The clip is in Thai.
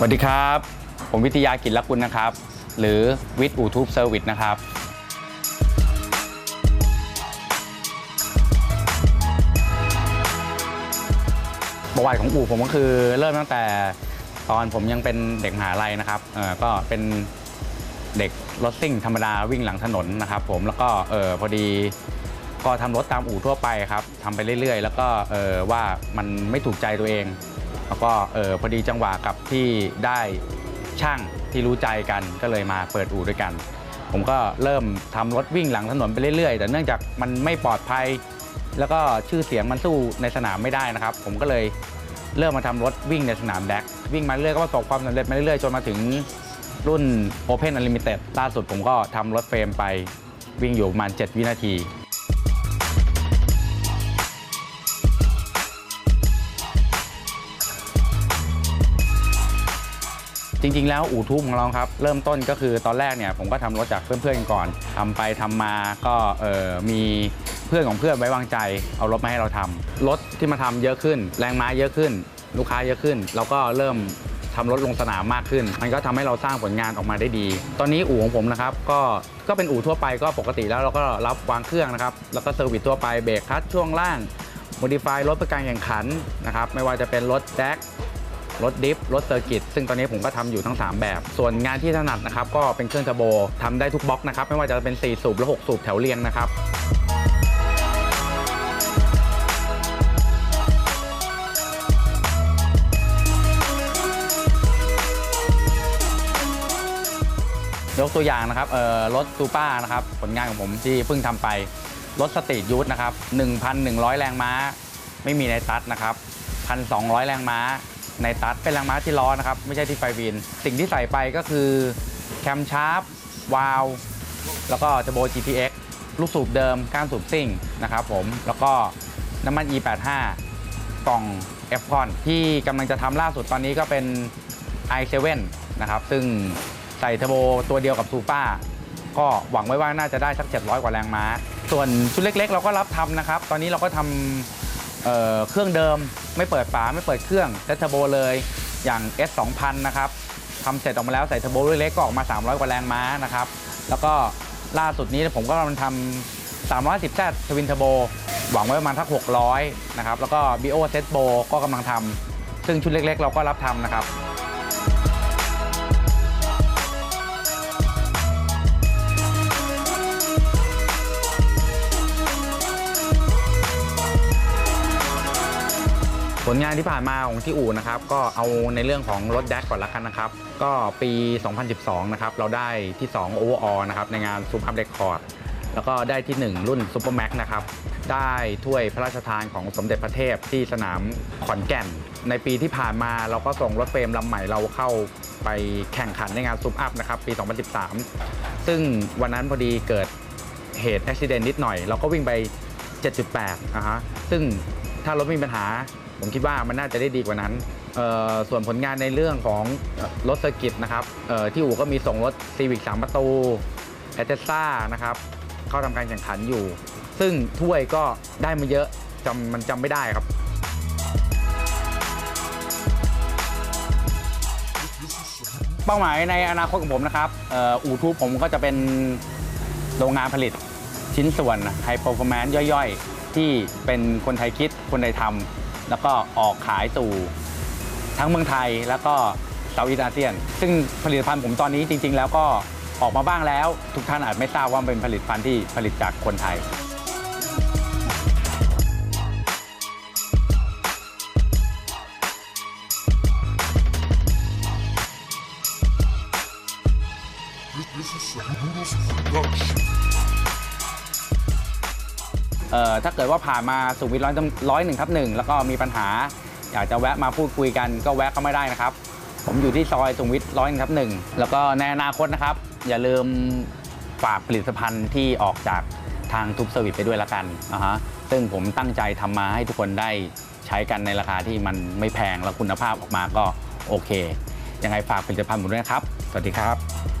สวัสดีครับ ผมวิทยากิจลกุลนะครับ หรือวิทย์อูทูบเซอร์วิสนะครับ ประวัติของอู่ผมก็คือเริ่มตั้งแต่ตอนผมยังเป็นเด็กมหาลัยนะครับเออก็เป็นเด็กรถซิ่งธรรมดาวิ่งหลังถนนนะครับ ผมแล้วก็เออพอดีก็ทำรถตามอู่ทั่วไปครับทำไปเรื่อยๆ แล้วก็เออว่ามันไม่ถูกใจตัวเอง แล้วก็เออพอดีจังหวะกับที่ได้ช่างที่รู้ใจกันก็เลยมาเปิดอู่ด้วยกัน ผมก็เริ่มทำรถวิ่งหลังถนนไปเรื่อยๆ แต่เนื่องจากมันไม่ปลอดภัย แล้วก็ชื่อเสียงมันสู้ในสนามไม่ได้นะครับ ผมก็เลยเริ่มมาทำรถวิ่งในสนามแดกวิ่งมาเรื่อยก็ประสบความสำเร็จมาเรื่อยๆจนมาถึงรุ่น Open Unlimited ล่าสุดผมก็ทำรถเฟรมไปวิ่งอยู่ประมาณ 7 วินาที จริง ๆ แล้วอู่ทูบของเราครับเริ่มต้นก็คือตอนแรกเนี่ยผมก็ทำรถจากเพื่อนๆก่อนทำไปทำมาก็เออมีเพื่อนของเพื่อนไว้วางใจ เอารถมาให้เราทำรถที่มาทำเยอะขึ้น แรงม้าเยอะขึ้น ลูกค้าเยอะขึ้น เราก็เริ่มทำรถลงสนามมากขึ้น มันก็ทำให้เราสร้างผลงานออกมาได้ดี ตอนนี้อู่ของผมนะครับก็ก็เป็นอู่ทั่วไปก็ปกติแล้วเราก็รับวางเครื่องนะครับแล้วก็เซอร์วิสทั่วไปเบรกคลัตชช่วงล่างโมดิฟายรถประการแข่งขันนะครับไม่ว่าจะเป็นรถแจ็ค รถดิฟรถเซอร์กิตซึ่งตอนนี้ผมก็ทำอยู่ทั้ง 3 แบบ ส่วนงานที่ถนัดนะครับก็เป็นเครื่องเทอร์โบทำได้ทุกบล็อกนะครับไม่ว่าจะเป็น 4 สูบและ6สูบแถวเรียงนะครับยกตัวอย่างนะครับเอ่อรถซูเปอร์นะครับผลงานของผมที่เพิ่งทำไป รถสตรีทยูทนะครับ 1,100 แรงม้า ไม่มีในตัดนะครับ 1,200 แรงม้า ในตัดเป็นแรงม้าที่ล้อนะครับ ไม่ใช่ที่ไฟวิน สิ่งที่ใส่ไปก็คือแคมชาร์ปวาลวแล้วก็จะโบ GTX ลูกสูบเดิมก้านสูบซิ่งนะครับผมแล้วก็น้ำมัน E85 กล่อง f c o n ที่กำลังจะทำล่าสุดตอนนี้ก็เป็น i7 นะครับ ซึ่งใส่เทอร์โบตัวเดียวกับซูเปอร์ก็หวังไว้ว่าน่าจะได้สัก 700 กว่าแรงม้า ส่วนชุดเล็กๆ เราก็รับทำนะครับ ตอนนี้เราก็ทำ เอ่อเครื่องเดิมไม่เปิดฝาไม่เปิดเครื่องเซตเทอร์โบเลยอย่าง S 2 0 0 นะครับทำเสร็จออกมาแล้วใส่เทอร์โบเล็กๆก็ออกมา 300 กว่าแรงม้านะครับ แล้วก็ล่าสุดนี้ผมก็กำลังทำ310 Z ทวินเทอร์โบหวังไว้ประมาณทัก 600 นะครับ แล้วก็ BO Set Bo ก็กำลังทำซึ่งชุดเล็กๆ เราก็รับทำนะครับ ผลงานที่ผ่านมาของที่อู่นะครับก็เอาในเรื่องของรถแดกก่อนละกันนะครับก็ปี 2012 นะครับเราได้ที่2 Overall นะครับในงานซู p อัพเ c คคอร์ดแล้วก็ได้ที่ 1 รุ่น Super Max นะครับได้ถ้วยพระราชทานของสมเด็จพระเทพที่สนามขอนแก่น ในปีที่ผ่านมาเราก็ส่งรถเฟรมลำใหม่เราเข้าไปแข่งขันในงานซู p อัพนะครับปี 2013 ซึ่งวันนั้นพอดีเกิดเหตุอุบิเหตุนิดหน่อย เราก็วิ่งไป 7.8นะฮะซึ่ง ถ้ารถมีปัญหา ผมคิดว่ามันน่าจะได้ดีกว่านั้น ส่วนผลงานในเรื่องของรถเซอร์กิตนะครับที่อู่ก็มีส่งรถ Civic 3ประตูแอตเทซ่านะครับเข้าทำการแข่งขันอยู่ ซึ่งถ้วยก็ได้มาเยอะจำมันจำไม่ได้ครับเป้าหมายในอนาคตของผมนะครับอ,อ,อู่ทูบผมก็จะเป็นโรงงานผลิตชิ้นส่วนไฮเปอร์ฟอร์แมนซ์ย่อยๆ ที่เป็นคนไทยคิดคนไทยทำแล้วก็ออกขายสู่ทั้งเมืองไทยแล้วก็เซาท์อีสอาเซียน ซึ่งผลิตภัณฑ์ผมตอนนี้จริง ๆ แล้วก็ออกมาบ้างแล้ว ทุกท่านอาจไม่ทราบว่าเป็นผลิตภัณฑ์ที่ผลิตจากคนไทยเอ่อ ถ้าเกิดว่าผ่านมาสุขวิทร้อยร้อยหนึ่งทับหนึ่งแล้วก็มีปัญหา อยากจะแวะมาพูดคุยกันก็แวะเข้ามาได้นะครับ ผมอยู่ที่ซอยสุขวิทร้อยหนึ่งทับหนึ่งแล้วก็ในอนาคตนะครับ อย่าลืมฝากผลิตภัณฑ์ที่ออกจากทางทุบเซอร์วิสไปด้วยละกันนะฮะซึ่งผมตั้งใจทำมาให้ทุกคนได้ใช้กันในราคาที่มันไม่แพงแล้วคุณภาพออกมาก็โอเคยังไงฝากผลิตภัณฑ์ผมด้วยนะครับ สวัสดีครับ